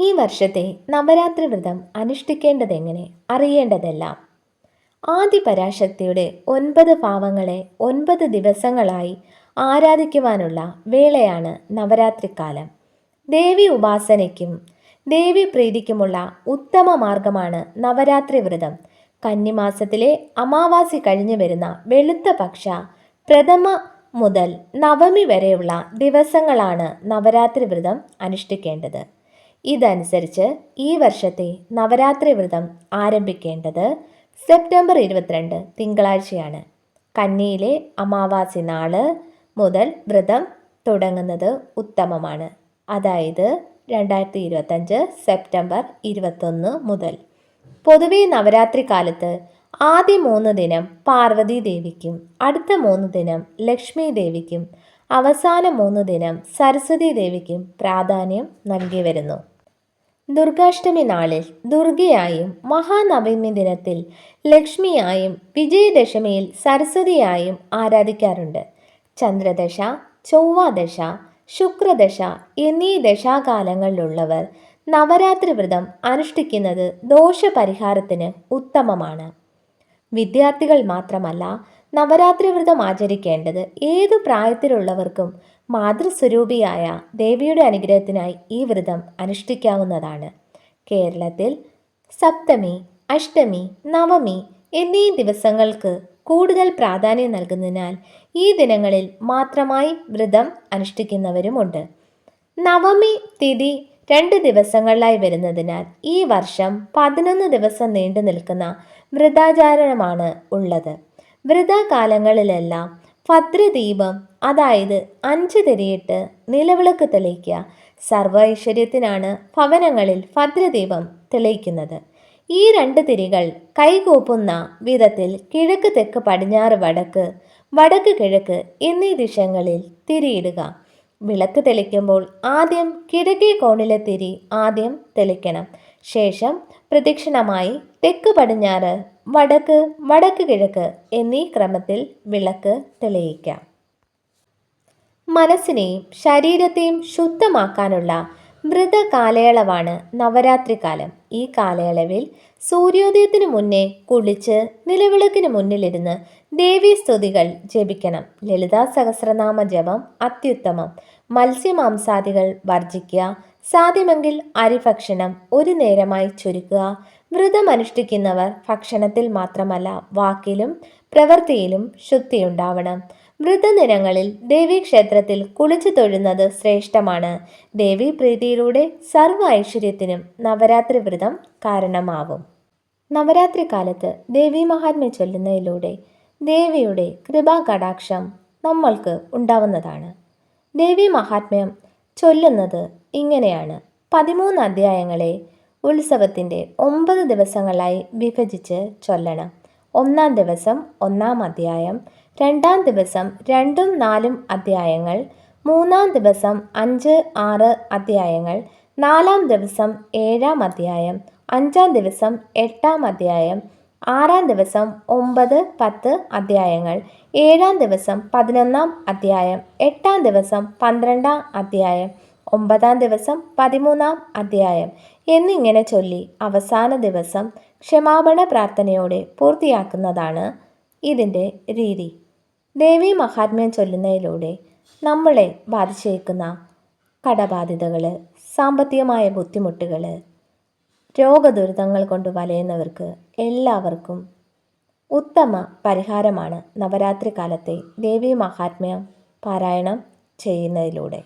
ഈ വർഷത്തെ നവരാത്രി വ്രതം അനുഷ്ഠിക്കേണ്ടതെങ്ങനെ? അറിയേണ്ടതെല്ലാം. ആദിപരാശക്തിയുടെ ഒൻപത് ഭാവങ്ങളെ ഒൻപത് ദിവസങ്ങളായി ആരാധിക്കുവാനുള്ള വേളയാണ് നവരാത്രിക്കാലം. ദേവി ഉപാസനയ്ക്കും ദേവി പ്രീതിക്കുമുള്ള ഉത്തമ മാർഗമാണ് നവരാത്രി വ്രതം കന്നിമാസത്തിലെ അമാവാസി കഴിഞ്ഞു വരുന്ന വെളുത്ത പക്ഷ പ്രഥമ മുതൽ നവമി വരെയുള്ള ദിവസങ്ങളാണ് നവരാത്രി വ്രതം അനുഷ്ഠിക്കേണ്ടത്. ഇതനുസരിച്ച് ഈ വർഷത്തെ നവരാത്രി വ്രതം ആരംഭിക്കേണ്ടത് സെപ്റ്റംബർ ഇരുപത്തിരണ്ട് തിങ്കളാഴ്ചയാണ്. കന്നിയിലെ അമാവാസി നാൾ മുതൽ വ്രതം തുടങ്ങുന്നത് ഉത്തമമാണ്. അതായത് രണ്ടായിരത്തി ഇരുപത്തഞ്ച് സെപ്റ്റംബർ ഇരുപത്തൊന്ന് മുതൽ. പൊതുവെ നവരാത്രി കാലത്ത് ആദ്യ മൂന്ന് ദിനം പാർവതി ദേവിക്കും അടുത്ത മൂന്ന് ദിനം ലക്ഷ്മി ദേവിക്കും അവസാന മൂന്ന് ദിനം സരസ്വതി ദേവിക്കും പ്രാധാന്യം നൽകി വരുന്നു. ദുർഗാഷ്ടമി നാളിൽ ദുർഗയായും മഹാനവമി ദിനത്തിൽ ലക്ഷ്മിയായും വിജയദശമിയിൽ സരസ്വതിയായും ആരാധിക്കാറുണ്ട്. ചന്ദ്രദശ ചൊവ്വാദശ ശുക്രദശ എന്നീ ദശാകാലങ്ങളിലുള്ളവർ നവരാത്രി വ്രതം അനുഷ്ഠിക്കുന്നത് ദോഷപരിഹാരത്തിന് ഉത്തമമാണ്. വിദ്യാർത്ഥികൾ മാത്രമല്ല നവരാത്രി വ്രതം ആചരിക്കേണ്ടത് ഏതു പ്രായത്തിലുള്ളവർക്കും മാതൃസ്വരൂപിയായ ദേവിയുടെ അനുഗ്രഹത്തിനായി ഈ വ്രതം അനുഷ്ഠിക്കാവുന്നതാണ്. കേരളത്തിൽ സപ്തമി അഷ്ടമി നവമി എന്നീ ദിവസങ്ങൾക്ക് കൂടുതൽ പ്രാധാന്യം നൽകുന്നതിനാൽ ഈ ദിനങ്ങളിൽ മാത്രമായി വ്രതം അനുഷ്ഠിക്കുന്നവരുമുണ്ട്. നവമി തിഥി രണ്ട് ദിവസങ്ങളിലായി വരുന്നതിനാൽ ഈ വർഷം പതിനൊന്ന് ദിവസം നീണ്ടു നിൽക്കുന്ന വ്രതാചാരണമാണ് ഉള്ളത്. വ്രതകാലങ്ങളിലെല്ലാം ഭദ്രദീപം അതായത് അഞ്ച് തിരിയിട്ട് നിലവിളക്ക് തെളിയിക്കുക. സർവ ഐശ്വര്യത്തിനാണ് ഭവനങ്ങളിൽ ഭദ്രദീപം തെളിയിക്കുന്നത്. ഈ രണ്ട് തിരികൾ കൈകൂപ്പുന്ന വിധത്തിൽ കിഴക്ക് തെക്ക് പടിഞ്ഞാറ് വടക്ക് വടക്ക് കിഴക്ക് എന്നീ ദിശങ്ങളിൽ തിരിയിടുക. വിളക്ക് തെളിക്കുമ്പോൾ ആദ്യം കിഴക്കേ കോണിലെ തിരി ആദ്യം തെളിക്കണം. ശേഷം പ്രദക്ഷിണമായി തെക്ക് പടിഞ്ഞാറ് വടക്ക് വടക്ക് കിഴക്ക് എന്നീ ക്രമത്തിൽ വിളക്ക് തെളിയിക്കാം. മനസ്സിനെയും ശരീരത്തെയും ശുദ്ധമാക്കാനുള്ള വ്രത കാലയളവാണ് നവരാത്രി കാലം ഈ കാലയളവിൽ സൂര്യോദയത്തിന് മുന്നേ കുളിച്ച് നിലവിളക്കിന് മുന്നിലിരുന്ന് ദേവീസ്തുതികൾ ജപിക്കണം. ലളിതാ സഹസ്രനാമ ജപം അത്യുത്തമം. മത്സ്യമാംസാദികൾ വർജിക്കുക. സാധ്യമെങ്കിൽ അരി ഭക്ഷണം ഒരു നേരമായി ചുരുക്കുക. വ്രതമനുഷ്ഠിക്കുന്നവർ ഭക്ഷണത്തിൽ മാത്രമല്ല വാക്കിലും പ്രവൃത്തിയിലും ശുദ്ധിയുണ്ടാവണം. വ്രതദിനങ്ങളിൽ ദേവീക്ഷേത്രത്തിൽ കുളിച്ചു തൊഴുന്നത് ശ്രേഷ്ഠമാണ്. ദേവീ പ്രീതിയിലൂടെ സർവ ഐശ്വര്യത്തിനും നവരാത്രി വ്രതം കാരണമാവും. നവരാത്രി കാലത്ത് ദേവീ മഹാത്മ്യ ചൊല്ലുന്നതിലൂടെ ദേവിയുടെ കൃപാ കടാക്ഷം നമ്മൾക്ക് ഉണ്ടാവുന്നതാണ്. ദേവി മഹാത്മ്യം ചൊല്ലുന്നത് ഇങ്ങനെയാണ്. പതിമൂന്ന് അധ്യായങ്ങളെ ഉത്സവത്തിന്റെ ഒമ്പത് ദിവസങ്ങളായി വിഭജിച്ച് ചൊല്ലണം. ഒന്നാം ദിവസം ഒന്നാം അധ്യായം രണ്ടാം ദിവസം രണ്ടും നാലും അധ്യായങ്ങൾ മൂന്നാം ദിവസം അഞ്ച് ആറ് അധ്യായങ്ങൾ നാലാം ദിവസം ഏഴാം അധ്യായം അഞ്ചാം ദിവസം എട്ടാം അധ്യായം ആറാം ദിവസം ഒമ്പത് പത്ത് അധ്യായങ്ങൾ ഏഴാം ദിവസം പതിനൊന്നാം അധ്യായം എട്ടാം ദിവസം പന്ത്രണ്ടാം അധ്യായം ഒമ്പതാം ദിവസം പതിമൂന്നാം അധ്യായം എന്നിങ്ങനെ ചൊല്ലി അവസാന ദിവസം ക്ഷമാപണ പ്രാർത്ഥനയോടെ പൂർത്തിയാക്കുന്നതാണ് ഇതിന്റെ രീതി. ദേവി മഹാത്മ്യം ചൊല്ലുന്നതിലൂടെ നമ്മളെ ബാധിച്ചേക്കുന്ന കടബാധിതകൾ സാമ്പത്തികമായ ബുദ്ധിമുട്ടുകൾ രോഗദുരിതങ്ങൾ കൊണ്ട് വലയുന്നവർക്ക് എല്ലാവർക്കും ഉത്തമ പരിഹാരമാണ് നവരാത്രി കാലത്തെ ദേവീ മഹാത്മ്യം പാരായണം ചെയ്യുന്നതിലൂടെ.